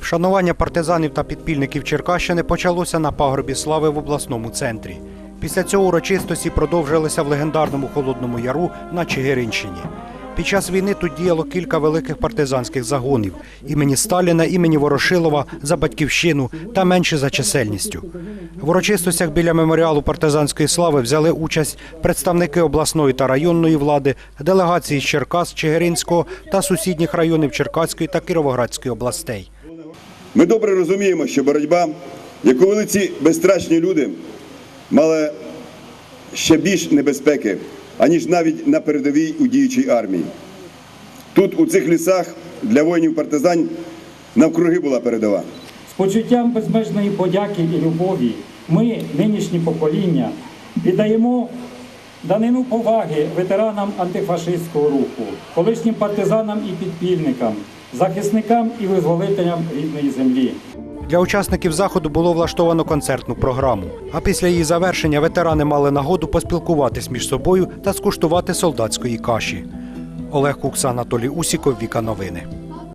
Вшанування партизанів та підпільників Черкащини почалося на пагорбі слави в обласному центрі. Після цього урочистості продовжилися в легендарному Холодному Яру на Чигиринщині. Під час війни тут діяло кілька великих партизанських загонів імені Сталіна, імені Ворошилова за батьківщину та менше за чисельністю. В урочистостях біля меморіалу партизанської слави взяли участь представники обласної та районної влади, делегації з Черкас, Чигиринського та сусідніх районів Черкаської та Кіровоградської областей. Ми добре розуміємо, що боротьба, яку вели ці безстрашні люди, мала ще більш небезпеки, аніж навіть на передовій у діючій армії. Тут, у цих лісах, для воїнів партизан навкруги була передова. З почуттям безмежної подяки і любові ми, нинішні покоління, віддаємо данину поваги ветеранам антифашистського руху, колишнім партизанам і підпільникам, захисникам і визволителям рідної землі. Для учасників заходу було влаштовано концертну програму. А після її завершення ветерани мали нагоду поспілкуватись між собою та скуштувати солдатської каші. Олег Кукса, Анатолій Усіков, Віка Новини.